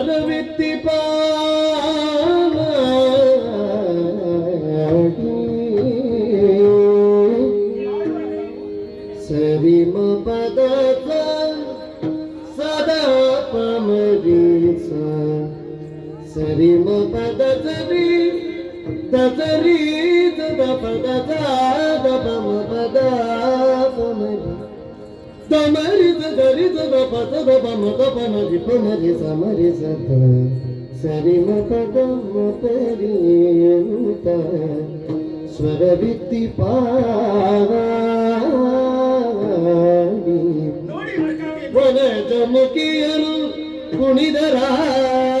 ಸ್ವರವಿತ್ತಿ ಸರಿ ಮ ಪದ ಸದಾ ಪಮರಿ ಸರಿ ಮ ಪದ ಸರಿ ತಸರಿ ತದ ಪದ ದ ಪಮ ಪದ ಪಮರಿ ತಮರಿ ತರಿ ತದ ಪದ ದ ಪಮ ದ ಪಮರಿ ಪಮರಿ ಸಮರಿ ಸತ ಸರಿ ಮ ಪದ ಅಂತ ಪರಿ ಅಂತ ಸ್ವರವಿತ್ತಿ ಪಾಡಿ ವನ ಜಮುಕಿಯರು ಕುಣಿದರಾಗ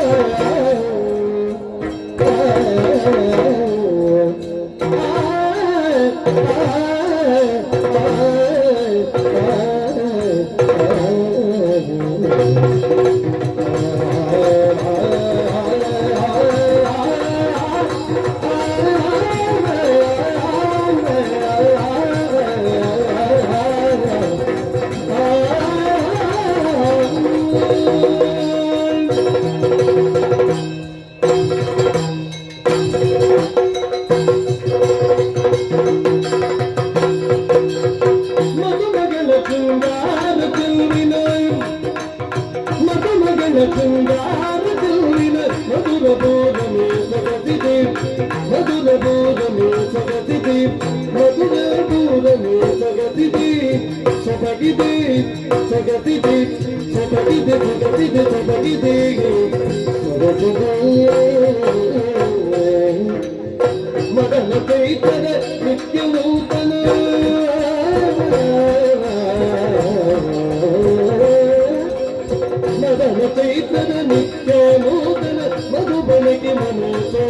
है। మధుర బోధమే సగతిదే మధుర బోధమే సగతిదే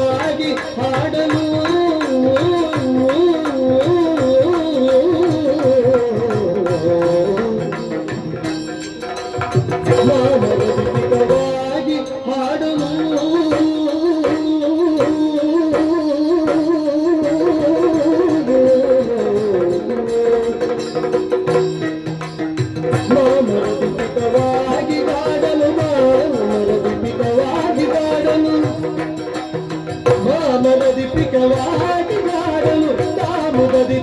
ದೀಪಿಕವಾಗಿ ಹಾಡಲು తామనది పికవాటి వాడలు తాముదది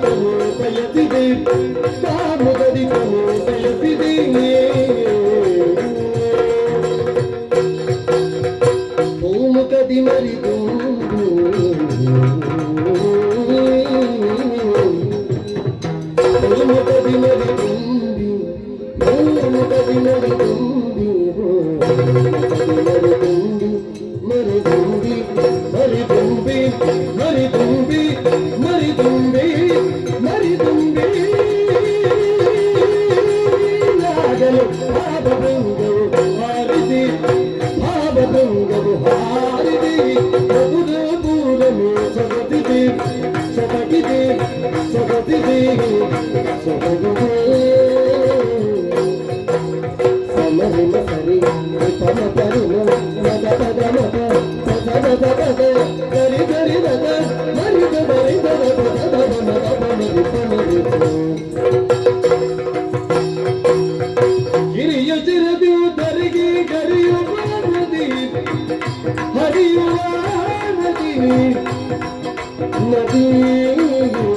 Senhor.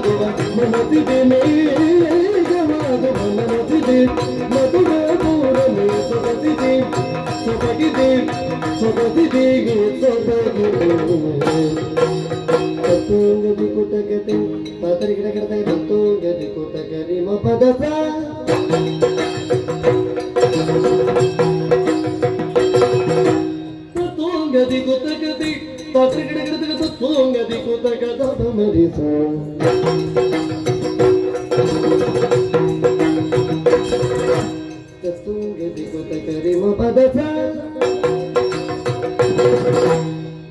గవాదువ మనసిది మే గవాదువ మనసిది మధుర పూరమే సొగసిది సొగసిది సొగసిది సొగసిది తత్తుంగది కుటగతి తాతరి గిడగడతాయి తత్తుంగది కుటగరి మపదసా. ತತ್ತೋಂಗದಿ ಕುತಕದ ಮರಿಸ. ತತ್ತೋಂಗದಿ ಕುತಕರಿ ಮಪದಸ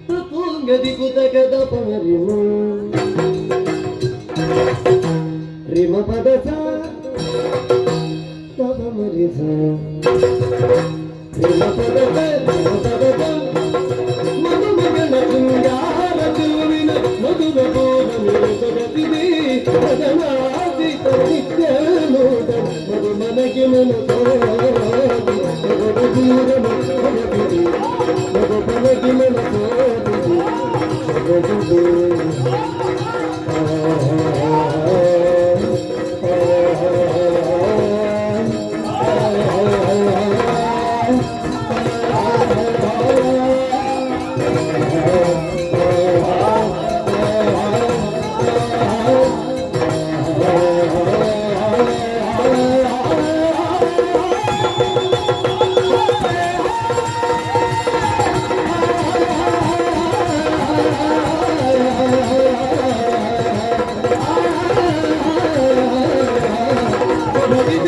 ತತ್ತೋಂಗದಿ ಕುತಕದ ಪಮರಿಮ ರಿಮ ಪದಸ ನನಗೆ ನೆನಪೇ নবী